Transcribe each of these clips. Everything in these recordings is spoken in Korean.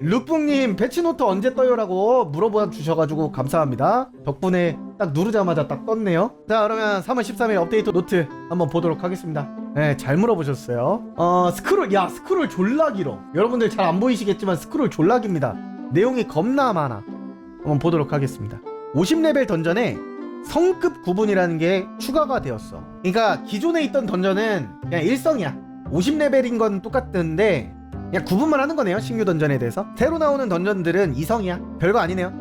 룩북님 패치노트 언제 떠요라고 물어봐 주셔가지고 감사합니다. 덕분에 딱 누르자마자 딱 떴네요. 자 그러면 3월 13일 업데이트 노트 한번 보도록 하겠습니다. 네, 잘 물어보셨어요. 어 스크롤 야 스크롤 졸라 길어. 여러분들 잘 안 보이시겠지만 스크롤 졸라 깁니다. 내용이 겁나 많아. 한번 보도록 하겠습니다. 50레벨 던전에 성급 구분이라는 게 추가가 되었어. 그러니까 기존에 있던 던전은 그냥 일성이야. 50레벨인 건 똑같은데 그냥 구분만 하는 거네요. 신규 던전에 대해서. 새로 나오는 던전들은 이성이야. 별거 아니네요.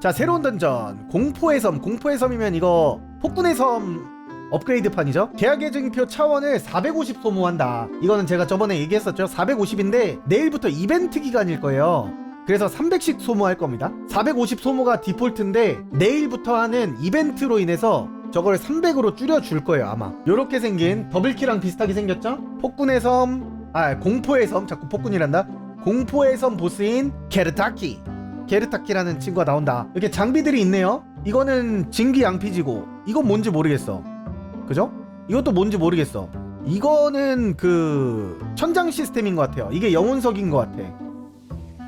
자, 새로운 던전. 공포의 섬. 공포의 섬이면 이거 폭군의 섬 업그레이드판이죠. 계약의 증표 차원을 450 소모한다. 이거는 제가 저번에 얘기했었죠. 450인데 내일부터 이벤트 기간일 거예요. 그래서 300씩 소모할 겁니다. 450 소모가 디폴트인데 내일부터 하는 이벤트로 인해서 저걸 300으로 줄여줄 거예요 아마 요렇게 생긴 더블키랑 비슷하게 생겼죠? 폭군의 섬, 아 공포의 섬? 자꾸 폭군이란다? 공포의 섬 보스인 게르타키. 게르타키라는 친구가 나온다. 이렇게 장비들이 있네요. 이거는 진기 양피지고 이건 뭔지 모르겠어. 그죠? 이것도 뭔지 모르겠어. 이거는 그 천장 시스템인 것 같아요. 이게 영혼석인 것 같아.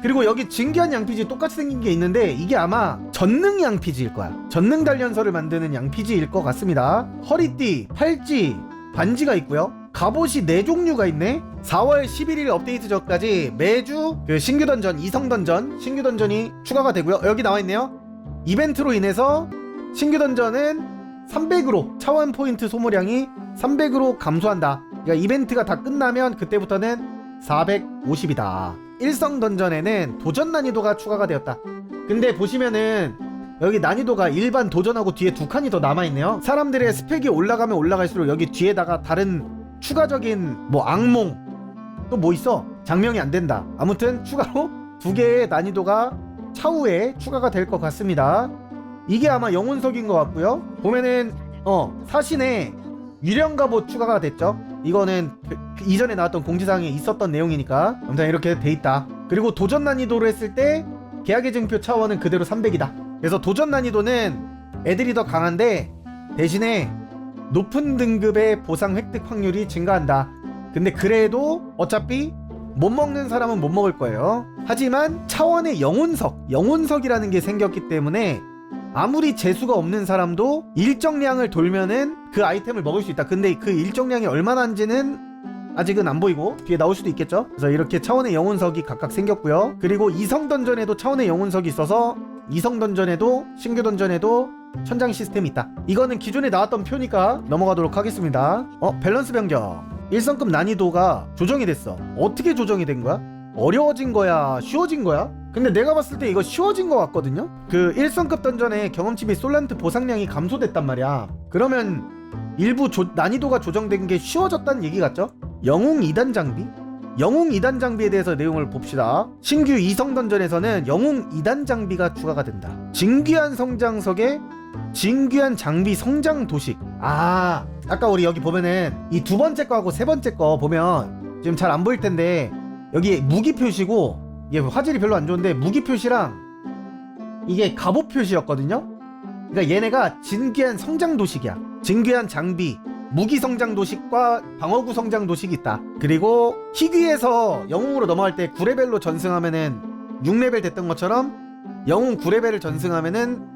그리고 여기 진기한 양피지 똑같이 생긴 게 있는데 이게 아마 전능 양피지일 거야. 전능 단련서를 만드는 양피지일 것 같습니다. 허리띠, 팔찌, 반지가 있고요. 갑옷이 네 종류가 있네. 4월 11일 업데이트 전까지 매주 그 신규 던전, 이성 던전, 신규 던전이 추가가 되고요. 여기 나와 있네요. 이벤트로 인해서 신규 던전은 300으로 차원 포인트 소모량이 300으로 감소한다. 그러니까 이벤트가 다 끝나면 그때부터는 450이다. 일성 던전에는 도전 난이도가 추가가 되었다. 근데 보시면은 여기 난이도가 일반 도전하고 뒤에 두 칸이 더 남아있네요. 사람들의 스펙이 올라가면 올라갈수록 여기 뒤에다가 다른 추가적인 뭐 악몽 또 뭐 있어? 장명이 안 된다. 아무튼 추가로 두 개의 난이도가 차후에 추가가 될 것 같습니다. 이게 아마 영혼석인 것 같고요. 보면은 어 사신에 유령 갑옷 추가가 됐죠. 이거는 그- 그 이전에 나왔던 공지사항에 있었던 내용이니까 아무튼 이렇게 돼 있다. 그리고 도전 난이도로 했을 때 계약의 증표 차원은 그대로 300이다. 그래서 도전 난이도는 애들이 더 강한데 대신에 높은 등급의 보상 획득 확률이 증가한다. 근데 그래도 어차피 못 먹는 사람은 못 먹을 거예요. 하지만 차원의 영혼석, 영혼석이라는 게 생겼기 때문에 아무리 재수가 없는 사람도 일정량을 돌면은 그 아이템을 먹을 수 있다. 근데 그 일정량이 얼마나인지는 아직은 안 보이고 뒤에 나올 수도 있겠죠. 그래서 이렇게 차원의 영혼석이 각각 생겼고요. 그리고 이성 던전에도 차원의 영혼석이 있어서 이성 던전에도 신규 던전에도 천장 시스템이 있다. 이거는 기존에 나왔던 표니까 넘어가도록 하겠습니다. 어 밸런스 변경. 1성급 난이도가 조정이 됐어. 어떻게 조정이 된 거야? 어려워진 거야? 쉬워진 거야? 근데 내가 봤을 때 이거 쉬워진 것 같거든요? 그 1성급 던전에 경험치 및 솔란트 보상량이 감소됐단 말이야. 그러면 일부 조- 난이도가 조정된 게 쉬워졌다는 얘기 같죠? 영웅 2단 장비? 영웅 2단 장비에 대해서 내용을 봅시다. 신규 이성 던전에서는 영웅 2단 장비가 추가가 된다. 진귀한 성장석에 진귀한 장비 성장 도식. 아, 아까 우리 여기 보면은 이 두 번째 거하고 세 번째 거 보면 지금 잘 안 보일 텐데 여기 무기 표시고 이게 화질이 별로 안 좋은데 무기 표시랑 이게 갑옷 표시였거든요. 그러니까 얘네가 진귀한 성장 도식이야. 진귀한 장비, 무기 성장 도식과 방어구 성장 도식이 있다. 그리고 희귀에서 영웅으로 넘어갈 때 9레벨로 전승하면은 6레벨 됐던 것처럼 영웅 9레벨을 전승하면은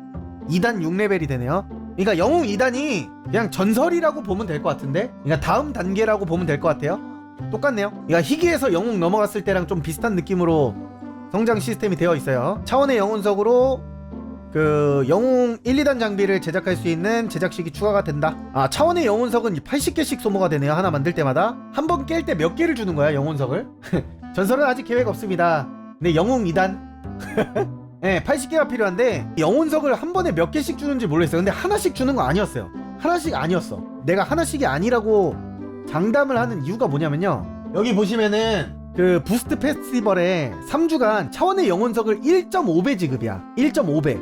2단 6레벨이 되네요. 그러니까 영웅 2단이 그냥 전설이라고 보면 될 것 같은데? 그러니까 다음 단계라고 보면 될 것 같아요. 똑같네요. 그러니까 희귀에서 영웅 넘어갔을 때랑 좀 비슷한 느낌으로 성장 시스템이 되어 있어요. 차원의 영혼석으로 그 영웅 1, 2단 장비를 제작할 수 있는 제작식이 추가가 된다. 아 차원의 영혼석은 80개씩 소모가 되네요. 하나 만들 때마다 한 번 깰 때 몇 개를 주는 거야 영혼석을? 전설은 아직 계획 없습니다. 근데 영웅 2단 네, 80개가 필요한데 영혼석을 한 번에 몇 개씩 주는지 모르겠어요. 근데 하나씩 주는 거 아니었어요. 하나씩 아니었어. 내가 하나씩이 아니라고 장담을 하는 이유가 뭐냐면요. 여기 보시면은 그 부스트 페스티벌에 3주간 차원의 영혼석을 1.5배 지급이야. 1.5배.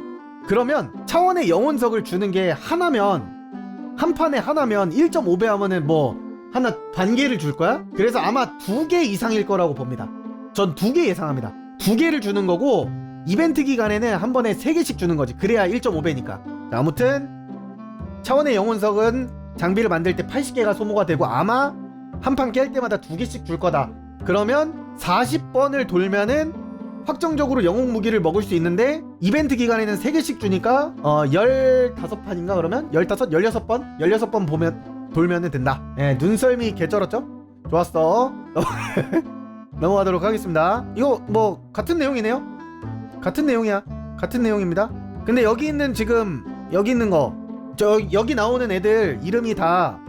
그러면 차원의 영혼석을 주는 게 하나면 한 판에 하나면 1.5배 하면은 뭐 하나 반 개를 줄 거야? 그래서 아마 두 개 이상일 거라고 봅니다. 전 두 개 예상합니다. 두 개를 주는 거고 이벤트 기간에는 한 번에 세 개씩 주는 거지. 그래야 1.5배니까. 아무튼 차원의 영혼석은 장비를 만들 때 80개가 소모가 되고 아마 한 판 깰 때마다 두 개씩 줄 거다. 그러면 40번을 돌면은 확정적으로 영웅 무기를 먹을 수 있는데 이벤트 기간에는 3개씩 주니까 어 15판인가 그러면 15, 16번? 16번 보면 돌면은 된다 예 눈썰미 개쩔었죠? 좋았어 넘어가도록 하겠습니다 이거 뭐 같은 내용이네요 같은 내용이야. 같은 내용입니다. 근데 여기 있는 지금 여기 있는 거 저 여기 나오는 애들 이름이 다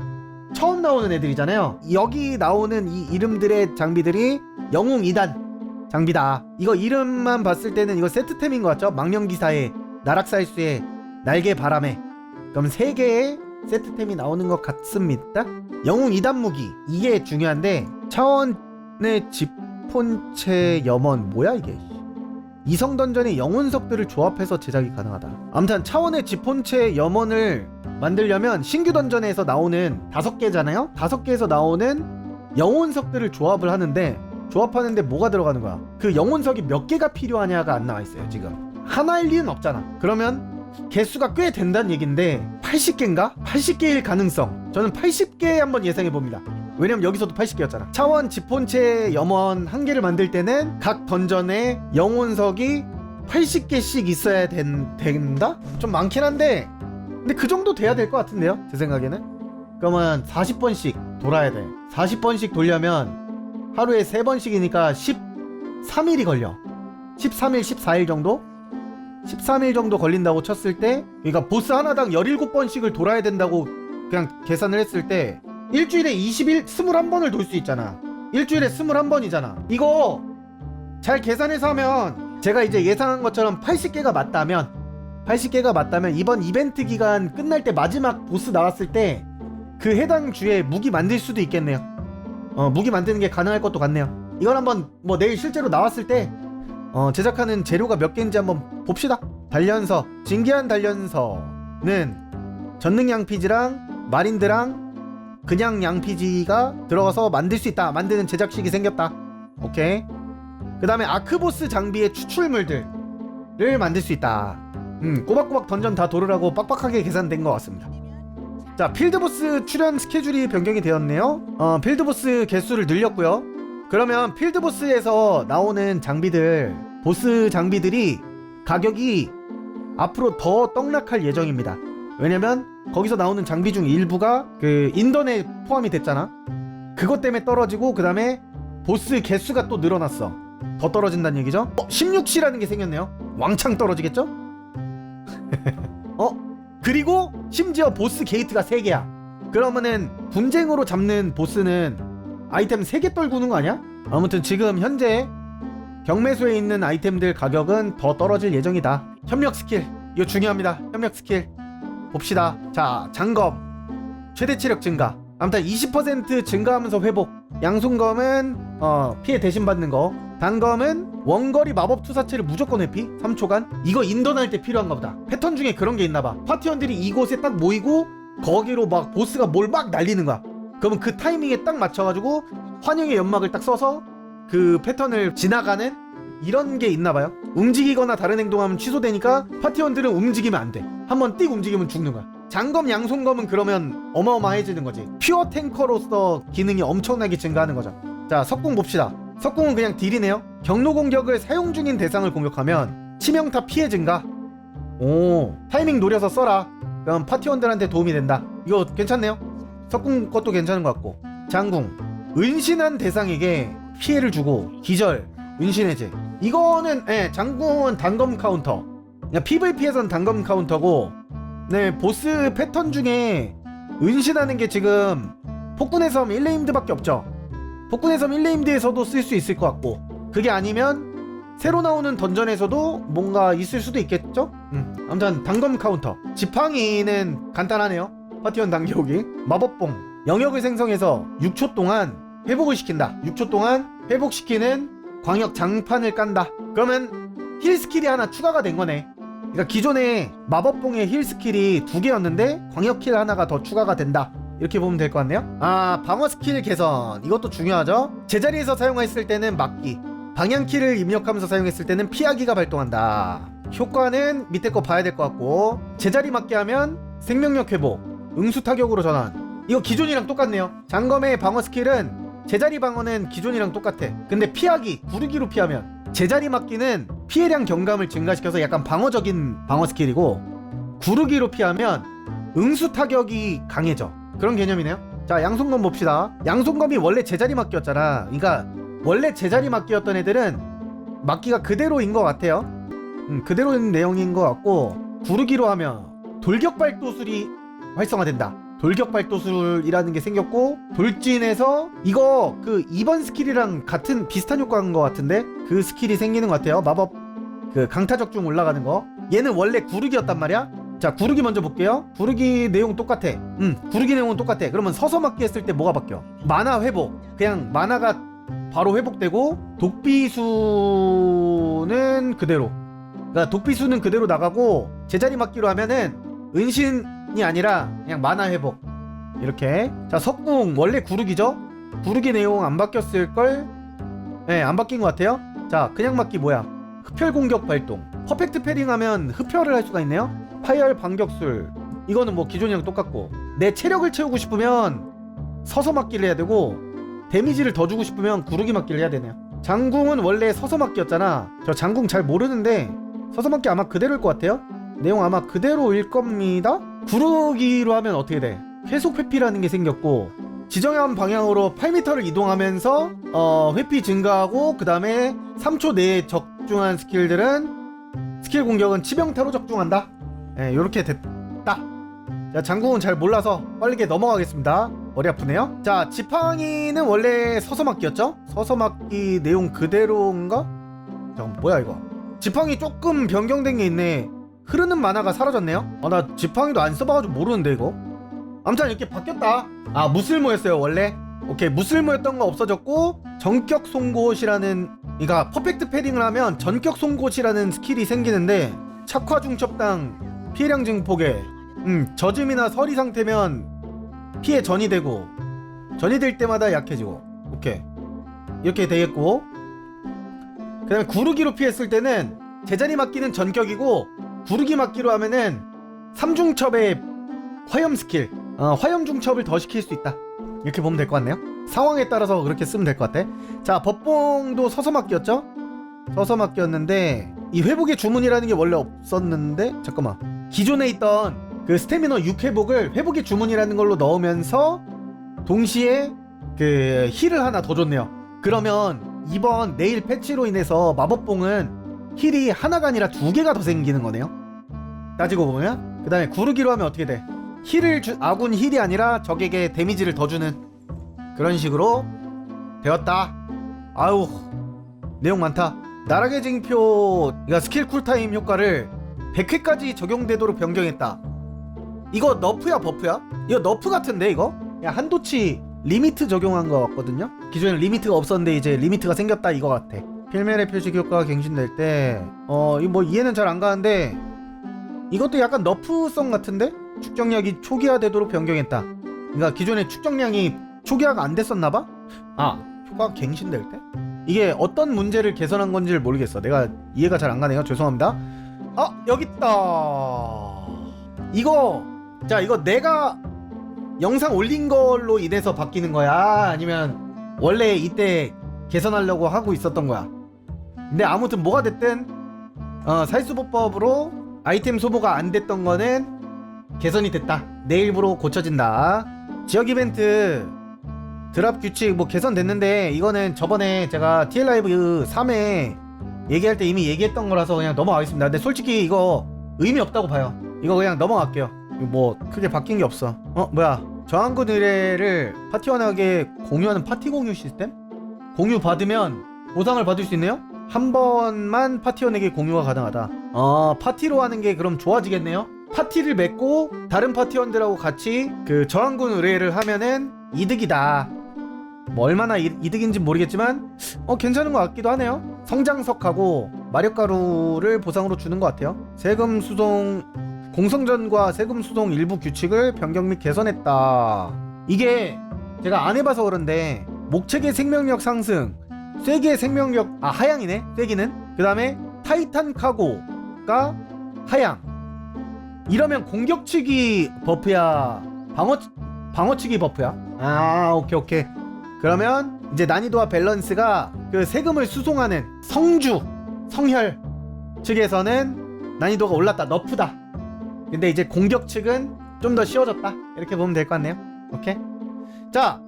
처음 나오는 애들이잖아요. 여기 나오는 이 이름들의 장비들이 영웅 2단 장비다. 이거 이름만 봤을 때는 이거 세트템인 것 같죠? 망령기사의 나락살수의 날개 바람에. 그럼 3개의 세트템이 나오는 것 같습니다. 영웅 2단 무기. 이게 중요한데 차원의 집폰체 염원 뭐야 이게 이성 던전의 영혼석들을 조합해서 제작이 가능하다. 아무튼 차원의 지폰체 염원을 만들려면 신규 던전에서 나오는 다섯 개잖아요. 다섯 개에서 나오는 영혼석들을 조합을 하는데 조합하는데 뭐가 들어가는 거야? 그 영혼석이 몇 개가 필요하냐가 안 나와 있어요 지금. 하나일 리는 없잖아. 그러면 개수가 꽤 된다는 얘긴데 80개인가? 80개일 가능성. 저는 80개 한번 예상해 봅니다. 왜냐면 여기서도 80개였잖아. 차원 지폰체 염원 한 개를 만들 때는 각 던전에 영혼석이 80개씩 있어야 된, 된다? 좀 많긴 한데 근데 그 정도 돼야 될 것 같은데요? 제 생각에는 그러면 40번씩 돌아야 돼 40번씩 돌려면 하루에 3번씩이니까 13일이 걸려 13일 14일 정도? 13일 정도 걸린다고 쳤을 때 그러니까 보스 하나당 17번씩을 돌아야 된다고 그냥 계산을 했을 때 일주일에 20일 21번을 돌 수 있잖아. 일주일에 21번이잖아. 이거 잘 계산해서 하면 제가 이제 예상한 것처럼 80개가 맞다면 80개가 맞다면 이번 이벤트 기간 끝날 때 마지막 보스 나왔을 때 그 해당 주에 무기 만들 수도 있겠네요. 어 무기 만드는 게 가능할 것도 같네요. 이건 한번 뭐 내일 실제로 나왔을 때 어, 제작하는 재료가 몇 개인지 한번 봅시다. 단련서, 진기한 단련서는 전능 양피지랑 마린드랑 그냥 양피지가 들어가서 만들 수 있다. 만드는 제작식이 생겼다. 오케이. 그 다음에 아크보스 장비의 추출물들을 만들 수 있다. 음, 꼬박꼬박 던전 다 도르라고 빡빡하게 계산된 것 같습니다. 자, 필드보스 출연 스케줄이 변경이 되었네요. 어, 필드보스 개수를 늘렸고요. 그러면 필드보스에서 나오는 장비들 보스 장비들이 가격이 앞으로 더 떡락할 예정입니다 왜냐면 거기서 나오는 장비 중 일부가 그 인던에 포함이 됐잖아 그것 때문에 떨어지고 그 다음에 보스 개수가 또 늘어났어 더 떨어진다는 얘기죠 어, 16시라는 게 생겼네요 왕창 떨어지겠죠 어 그리고 심지어 보스 게이트가 3개야 그러면은 분쟁으로 잡는 보스는 아이템 3개 떨구는 거 아니야? 아무튼 지금 현재 경매소에 있는 아이템들 가격은 더 떨어질 예정이다. 협력 스킬. 이거 중요합니다. 협력 스킬. 봅시다. 자, 장검. 최대 체력 증가. 아무튼 20% 증가하면서 회복. 양손검은 어, 피해 대신 받는 거. 단검은 원거리 마법 투사체를 무조건 회피 3초간. 이거 인던할 때 필요한가 보다. 패턴 중에 그런 게 있나 봐. 파티원들이 이곳에 딱 모이고 거기로 막 보스가 뭘 막 날리는 거야. 그러면 그 타이밍에 딱 맞춰가지고 환영의 연막을 딱 써서 그 패턴을 지나가는 이런 게 있나 봐요. 움직이거나 다른 행동하면 취소되니까 파티원들은 움직이면 안 돼. 한번 띡 움직이면 죽는 거야. 장검, 양손검은 그러면 어마어마해지는 거지. 퓨어 탱커로서 기능이 엄청나게 증가하는 거죠. 자, 석궁 봅시다. 석궁은 그냥 딜이네요. 경로 공격을 사용 중인 대상을 공격하면 치명타 피해 증가. 오, 타이밍 노려서 써라. 그럼 파티원들한테 도움이 된다. 이거 괜찮네요. 석궁 것도 괜찮은 것 같고. 장궁. 은신한 대상에게 피해를 주고 기절, 은신해제. 이거는 예, 장궁은 단검 카운터. 그냥 PVP에선 단검 카운터고 네, 보스 패턴 중에 은신하는 게 지금 폭군의 섬 1레임드밖에 없죠. 폭군의 섬 1레임드에서도 쓸 수 있을 것 같고 그게 아니면 새로 나오는 던전에서도 뭔가 있을 수도 있겠죠? 음, 아무튼 단검 카운터. 지팡이는 간단하네요. 파티원 당겨오기. 마법봉. 영역을 생성해서 6초 동안 회복을 시킨다. 6초 동안 회복시키는 광역 장판을 깐다. 그러면 힐 스킬이 하나 추가가 된 거네. 그러니까 기존에 마법봉의 힐 스킬이 두 개였는데 광역 킬 하나가 더 추가가 된다. 이렇게 보면 될 것 같네요. 아, 방어 스킬 개선. 이것도 중요하죠. 제자리에서 사용했을 때는 막기. 방향 키를 입력하면서 사용했을 때는 피하기가 발동한다. 효과는 밑에 거 봐야 될 것 같고 제자리 맞게 하면 생명력 회복, 응수 타격으로 전환. 이거 기존이랑 똑같네요. 장검의 방어 스킬은 제자리 방어는 기존이랑 똑같아. 근데 피하기, 구르기로 피하면 제자리 맞기는 피해량 경감을 증가시켜서 약간 방어적인 방어 스킬이고 구르기로 피하면 응수 타격이 강해져. 그런 개념이네요. 자 양손검 봅시다. 양손검이 원래 제자리 맞기였잖아. 그러니까 원래 제자리 맞기였던 애들은 맞기가 그대로인 것 같아요. 음, 그대로인 내용인 것 같고 구르기로 하면 돌격발도술이 활성화된다 돌격발도술이라는 게 생겼고 돌진에서 이거 그 2번 스킬이랑 같은 비슷한 효과인 것 같은데 그 스킬이 생기는 것 같아요. 마법. 그 강타적 중 올라가는 거. 얘는 원래 구르기였단 말이야. 자 구르기 먼저 볼게요. 구르기 내용 똑같아. 음 구르기 내용은 똑같아. 그러면 서서 맞기 했을 때 뭐가 바뀌어? 만화 회복. 그냥 만화가 바로 회복되고 독비수는 그대로. 그러니까 독비수는 그대로 나가고 제자리 맞기로 하면은 은신 이 아니라 그냥 만화 회복. 이렇게. 자 석궁 원래 구르기죠? 구르기 내용 안 바뀌었을걸? 네안 바뀐 것 같아요. 자 그냥 맞기 뭐야? 흡혈 공격 발동. 퍼펙트 패링 하면 흡혈을 할 수가 있네요. 파열 반격술. 이거는 뭐 기존이랑 똑같고. 내 체력을 채우고 싶으면 서서 맞기를 해야 되고 데미지를 더 주고 싶으면 구르기 맞기를 해야 되네요. 장궁은 원래 서서 맞기였잖아. 저 장궁 잘 모르는데 서서 맞기 아마 그대로일 것 같아요 내용 아마 그대로일 겁니다. 구르기로 하면 어떻게 돼? 계속 회피라는 게 생겼고 지정한 방향으로 8m를 이동하면서 어, 회피 증가하고 그 다음에 3초 내에 적중한 스킬들은 스킬 공격은 치명타로 적중한다. 예, 요렇게 됐다. 자 장궁은 잘 몰라서 빠르게 넘어가겠습니다. 머리 아프네요. 자 지팡이는 원래 서서 맞기였죠? 서서 맞기 내용 그대로인가? 잠깐 뭐야 이거? 지팡이 조금 변경된 게 있네 흐르는 만화가 사라졌네요? 아 나 지팡이도 안 써봐가지고 모르는데 이거. 아무튼 이렇게 바뀌었다. 아 무슬모였어요 원래. 오케이 무슬모였던 거 없어졌고 전격 송곳이라는 그러니까 퍼펙트 패딩을 하면 전격 송곳이라는 스킬이 생기는데 착화 중첩당 피해량 증폭에 음 젖음이나 서리 상태면 피해 전이 되고 전이 될 때마다 약해지고 오케이. 이렇게 되겠고. 그 다음에 구르기로 피했을 때는 제자리 맞기는 전격이고 구르기 맞기로 하면은 삼중첩의 화염 스킬 어, 화염 중첩을 더 시킬 수 있다. 이렇게 보면 될 것 같네요. 상황에 따라서 그렇게 쓰면 될 것 같아. 자 법봉도 서서 맞기였죠? 서서 맞기였는데 이 회복의 주문이라는 게 원래 없었는데 잠깐만. 기존에 있던 그 스태미너 6회복을 회복의 주문이라는 걸로 넣으면서 동시에 그 힐을 하나 더 줬네요. 그러면 이번 내일 패치로 인해서 마법봉은 힐이 하나가 아니라 두 개가 더 생기는 거네요 따지고 보면 그 다음에 구르기로 하면 어떻게 돼 힐을 주, 아군 힐이 아니라 적에게 데미지를 더 주는 그런 식으로 되었다. 아우 내용 많다. 나락의 징표 그러니까 스킬 쿨타임 효과를 100회까지 적용되도록 변경했다. 이거 너프야 버프야? 이거 너프 같은데 이거? 그냥 한도치 리미트 적용한 거 같거든요. 기존에 리미트가 없었는데 이제 리미트가 생겼다 이거 같아. 필멜의 표식 효과가 갱신될 때 어 이거 뭐 이해는 잘 안 가는데 이것도 약간 너프성 같은데? 축적량이 초기화되도록 변경했다. 그러니까 기존에 축적량이 초기화가 안 됐었나봐? 아 효과가 갱신될 때? 이게 어떤 문제를 개선한 건지를 모르겠어. 내가 이해가 잘 안 가네요. 죄송합니다. 아 여기 있다. 이거 자 이거 내가 영상 올린 걸로 인해서 바뀌는 거야? 아니면 원래 이때 개선하려고 하고 있었던 거야? 근데 아무튼 뭐가 됐든 어, 살수보법으로 아이템 소모가 안 됐던 거는 개선이 됐다. 내일부로 고쳐진다. 지역 이벤트 드랍 규칙 뭐 개선됐는데 이거는 저번에 제가 TL 라이브 3회 얘기할 때 이미 얘기했던 거라서 그냥 넘어가겠습니다. 근데 솔직히 이거 의미 없다고 봐요. 이거 그냥 넘어갈게요. 뭐 크게 바뀐 게 없어. 어 뭐야? 저항군 의뢰를 파티원에게 공유하는 파티 공유 시스템? 공유 받으면 보상을 받을 수 있네요? 한 번만 파티원에게 공유가 가능하다. 어 파티로 하는 게 그럼 좋아지겠네요? 파티를 맺고 다른 파티원들하고 같이 그 저항군 의뢰를 하면은 이득이다. 뭐 얼마나 이, 이득인지 모르겠지만 어 괜찮은 것 같기도 하네요. 성장석하고 마력가루를 보상으로 주는 것 같아요. 세금 수송 공성전과 세금 수송 일부 규칙을 변경 및 개선했다. 이게 제가 안 해봐서 그런데 목책의 생명력 상승, 쐐기의 생명력 아 하향이네. 쐐기는. 그 다음에 타이탄 카고가 하향. 이러면 공격치기 버프야 방어 방어치기 버프야? 아 오케이 오케이. 그러면 이제 난이도와 밸런스가 그 세금을 수송하는 성주 성혈 측에서는 난이도가 올랐다 너프다. 근데 이제 공격 측은 좀 더 쉬워졌다. 이렇게 보면 될 것 같네요. 오케이. 자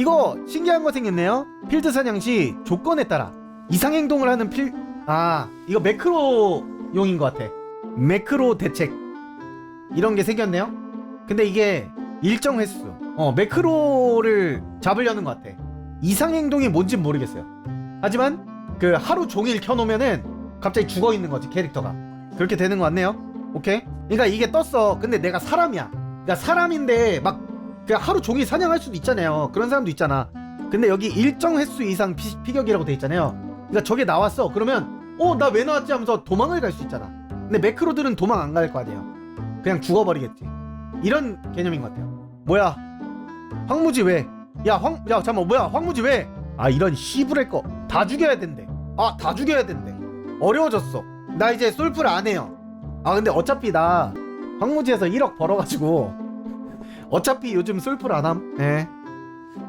이거 신기한 거 생겼네요. 필드 사냥 시 조건에 따라 이상 행동을 하는 필 아 이거 매크로용인 것 같아. 매크로 대책. 이런 게 생겼네요. 근데 이게 일정 횟수. 어 매크로를 잡으려는 것 같아. 이상 행동이 뭔진 모르겠어요. 하지만 그 하루 종일 켜놓으면은 갑자기 죽어 있는 거지 캐릭터가. 그렇게 되는 것 같네요. 오케이? 그러니까 이게 떴어. 근데 내가 사람이야. 그러니까 사람인데 막 그냥 하루 종일 사냥할 수도 있잖아요. 그런 사람도 있잖아. 근데 여기 일정 횟수 이상 피, 피격이라고 돼 있잖아요. 그러니까 저게 나왔어. 그러면 어 나 왜 나왔지? 하면서 도망을 갈 수 있잖아. 근데 매크로들은 도망 안 갈 거 아니에요. 그냥 죽어버리겠지. 이런 개념인 것 같아요. 뭐야? 황무지 왜? 야 황, 야 잠깐만. 뭐야? 황무지 왜? 아 이런 씨부랄 거다 죽여야 된대. 아 다 죽여야 된대. 어려워졌어. 나 이제 솔플 안 해요. 아 근데 어차피 나 황무지에서 1억 벌어가지고 어차피 요즘 솔플 안함. 예.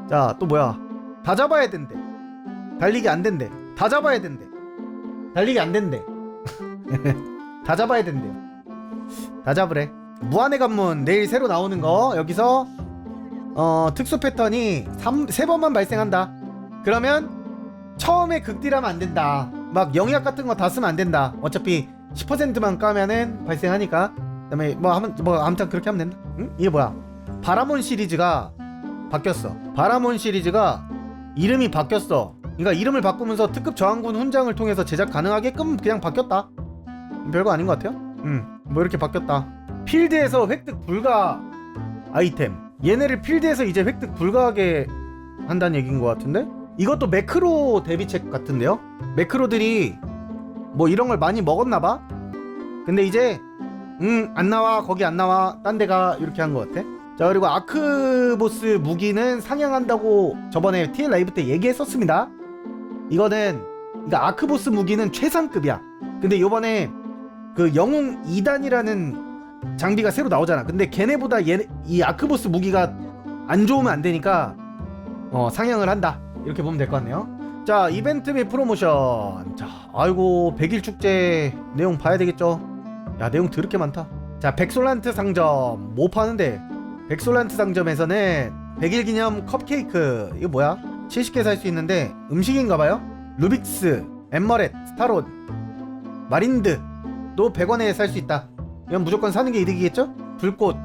자또 뭐야? 다 잡아야 된대. 달리기 안 된대. 다 잡아야 된대. 달리기 안 된대. 다 잡아야 된대요. 다 잡으래. 무한의 관문 내일 새로 나오는 거 여기서. 어 특수 패턴이 3, 세 번만 발생한다. 그러면 처음에 극딜하면 안 된다. 막 영약 같은 거 다 쓰면 안 된다. 어차피 10%만 까면은 발생하니까. 그다음에 뭐뭐 아무튼 그렇게 하면 된다. 응? 이게 뭐야 바라몬 시리즈가 바뀌었어. 바라몬 시리즈가 이름이 바뀌었어. 그러니까 이름을 바꾸면서 특급 저항군 훈장을 통해서 제작 가능하게끔 그냥 바뀌었다. 별거 아닌 것 같아요? 음 뭐 이렇게 바뀌었다. 필드에서 획득 불가 아이템. 얘네를 필드에서 이제 획득 불가하게 한다는 얘기인 것 같은데? 이것도 매크로 대비책 같은데요? 매크로들이 뭐 이런 걸 많이 먹었나봐? 근데 이제 음 안 나와 거기 안 나와 딴 데가 이렇게 한 것 같아 자 그리고 아크보스 무기는 상향한다고 저번에 TL 라이브 때 얘기했었습니다. 이거는 그러니까 아크보스 무기는 최상급이야. 근데 요번에 그 영웅 2단이라는 장비가 새로 나오잖아. 근데 걔네보다 얘, 이 아크보스 무기가 안 좋으면 안 되니까 어 상향을 한다. 이렇게 보면 될 것 같네요. 자 이벤트 및 프로모션. 자 아이고 100일 축제 내용 봐야 되겠죠? 야 내용 드럽게 많다. 자 백솔란트 상점 뭐 파는데 백솔란트 상점에서는 100일 기념 컵케이크. 이거 뭐야? 70개 살 수 있는데 음식인가봐요? 루빅스 엠머렛 스타롯 마린드도 100원에 살 수 있다. 이건 무조건 사는 게 이득이겠죠? 불꽃.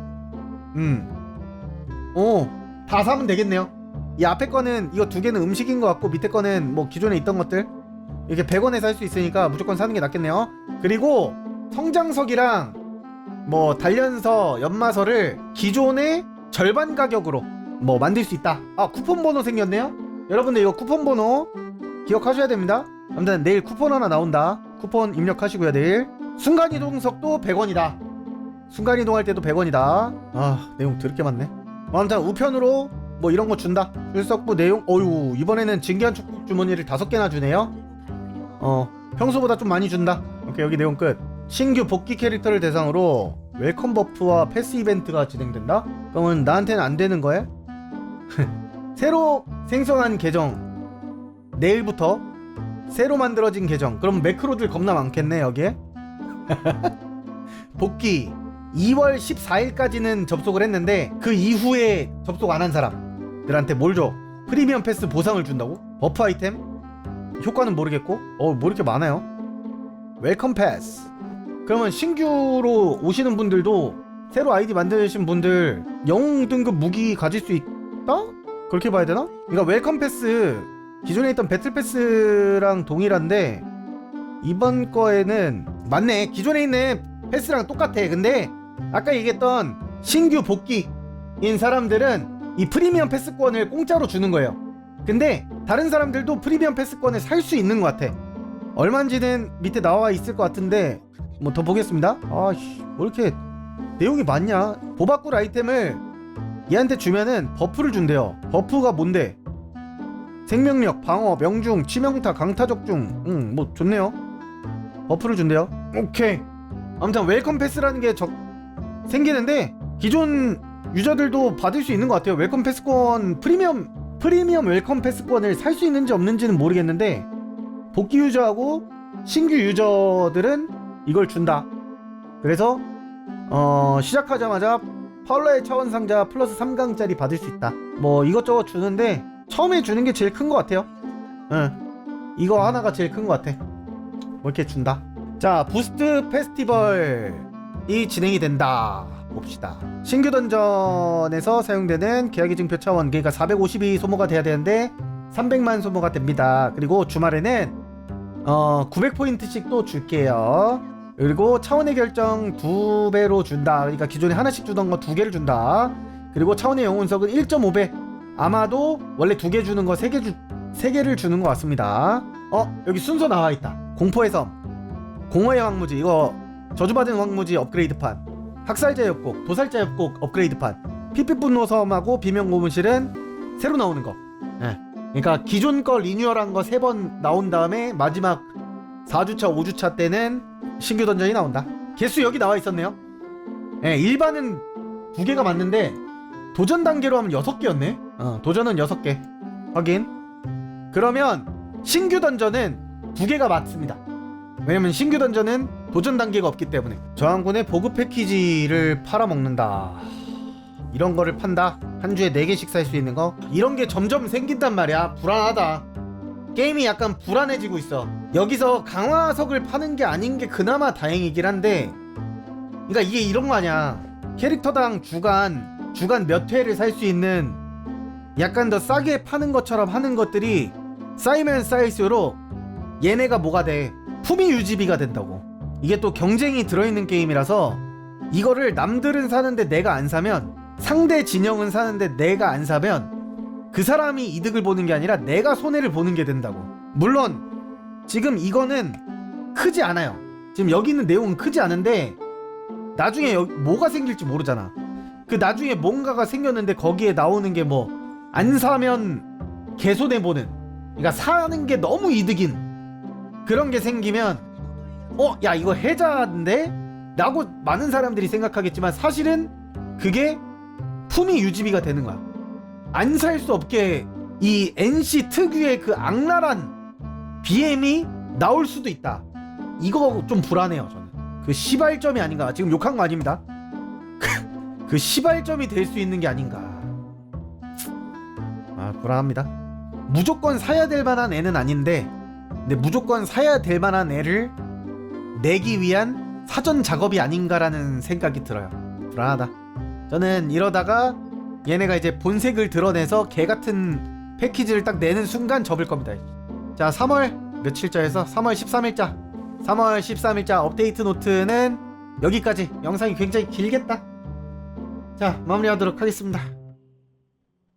음오다 사면 되겠네요. 이 앞에 거는 이거 두 개는 음식인 것 같고 밑에 거는 뭐 기존에 있던 것들. 이렇게 100원에 살 수 있으니까 무조건 사는 게 낫겠네요. 그리고 성장석이랑 뭐 단련서 연마서를 기존의 절반 가격으로 뭐 만들 수 있다. 아 쿠폰 번호 생겼네요? 여러분들 이거 쿠폰 번호 기억하셔야 됩니다. 아무튼 내일 쿠폰 하나 나온다. 쿠폰 입력하시고요 내일. 순간이동석도 100원이다. 순간이동할 때도 100원이다. 아 내용 드럽게 많네. 아무튼 우편으로 뭐 이런 거 준다. 출석부 내용 어유 이번에는 진기한 축복 주머니를 다섯 개나 주네요. 어 평소보다 좀 많이 준다. 오케이 여기 내용 끝 신규 복귀 캐릭터를 대상으로 웰컴 버프와 패스 이벤트가 진행된다? 그러면 나한테는 안 되는 거야? 새로 생성한 계정. 내일부터 새로 만들어진 계정. 그럼 매크로들 겁나 많겠네 여기에? 복귀. 2월 14일까지는 접속을 했는데 그 이후에 접속 안 한 사람들한테 뭘 줘? 프리미엄 패스 보상을 준다고? 버프 아이템? 효과는 모르겠고? 어뭐 이렇게 많아요? 웰컴 패스 그러면 신규로 오시는 분들도 새로 아이디 만드신 분들 영웅 등급 무기 가질 수 있다? 그렇게 봐야 되나? 그러니까 웰컴 패스 기존에 있던 배틀 패스랑 동일한데 이번 거에는 맞네 기존에 있는 패스랑 똑같아 근데 아까 얘기했던 신규 복귀인 사람들은 이 프리미엄 패스권을 공짜로 주는 거예요 근데 다른 사람들도 프리미엄 패스권을 살 수 있는 것 같아 얼마인지는 밑에 나와 있을 것 같은데 뭐 더 보겠습니다. 아씨 뭐 이렇게 내용이 많냐? 보바꿀 아이템을 얘한테 주면은 버프를 준대요. 버프가 뭔데? 생명력, 방어, 명중, 치명타, 강타적중. 응뭐 좋네요. 버프를 준대요. 오케이. 아무튼 웰컴 패스라는 게 적... 생기는데 기존 유저들도 받을 수 있는 것 같아요. 웰컴 패스권 프리미엄 프리미엄 웰컴 패스권을 살 수 있는지 없는지는 모르겠는데 복귀 유저하고 신규 유저들은 이걸 준다. 그래서 어, 시작하자마자 파울라의 차원 상자 플러스 3강짜리 받을 수 있다. 뭐 이것저것 주는데 처음에 주는 게 제일 큰 것 같아요. 응. 이거 하나가 제일 큰 것 같아. 뭐 이렇게 준다. 자, 부스트 페스티벌이 진행이 된다. 봅시다. 신규 던전에서 사용되는 계약의 증표 차원 그러니까 452 소모가 돼야 되는데 300만 소모가 됩니다. 그리고 주말에는 어 900포인트씩 또 줄게요. 그리고 차원의 결정 두 배로 준다. 그러니까 기존에 하나씩 주던 거 두 개를 준다. 그리고 차원의 영혼석은 1.5배. 아마도 원래 두 개 주는 거 세 개 주, 세 개를 주는 것 같습니다. 어, 여기 순서 나와 있다. 공포의 섬, 공허의 황무지, 이거 저주받은 황무지 업그레이드판, 학살자 협곡, 도살자 협곡 업그레이드판, 피피 분노 섬하고 비명 고문실은 새로 나오는 거. 예. 그러니까 기존 거 리뉴얼한 거 세 번 나온 다음에 마지막 4주차, 5주차 때는 신규 던전이 나온다. 개수 여기 나와 있었네요. 예, 일반은 두 개가 맞는데 도전 단계로 하면 여섯 개였네. 어, 도전은 여섯 개. 확인. 그러면 신규 던전은 두 개가 맞습니다. 왜냐면 신규 던전은 도전 단계가 없기 때문에 저항군의 보급 패키지를 팔아먹는다. 이런 거를 판다. 한 주에 네 개씩 살 수 있는 거. 이런 게 점점 생긴단 말이야. 불안하다. 게임이 약간 불안해지고 있어. 여기서 강화석을 파는 게 아닌 게 그나마 다행이긴 한데, 그러니까 이게 이런 거 아니야. 캐릭터당 주간 주간 몇 회를 살 수 있는 약간 더 싸게 파는 것처럼 하는 것들이 쌓이면 쌓일수록 얘네가 뭐가 돼? 품위 유지비가 된다고. 이게 또 경쟁이 들어있는 게임이라서 이거를 남들은 사는데 내가 안 사면 상대 진영은 사는데 내가 안 사면 그 사람이 이득을 보는 게 아니라 내가 손해를 보는 게 된다고. 물론 지금 이거는 크지 않아요. 지금 여기 있는 내용은 크지 않은데 나중에 여, 뭐가 생길지 모르잖아. 그 나중에 뭔가가 생겼는데 거기에 나오는 게 뭐 안 사면 개손해 보는. 그러니까 사는 게 너무 이득인 그런 게 생기면 어, 야 이거 해자인데? 라고 많은 사람들이 생각하겠지만 사실은 그게 품위 유지비가 되는 거야. 안 살 수 없게 이 NC 특유의 그 악랄한 BM이 나올 수도 있다. 이거 좀 불안해요, 저는. 그 시발점이 아닌가. 지금 욕한 거 아닙니다. 그 시발점이 될 수 있는 게 아닌가. 아, 불안합니다. 무조건 사야 될 만한 애는 아닌데, 근데 무조건 사야 될 만한 애를 내기 위한 사전 작업이 아닌가라는 생각이 들어요. 불안하다. 저는 이러다가 얘네가 이제 본색을 드러내서 개 같은 패키지를 딱 내는 순간 접을 겁니다. 자, 3월 며칠자에서 3월 13일자. 3월 13일자 업데이트 노트는 여기까지. 영상이 굉장히 길겠다. 자, 마무리하도록 하겠습니다.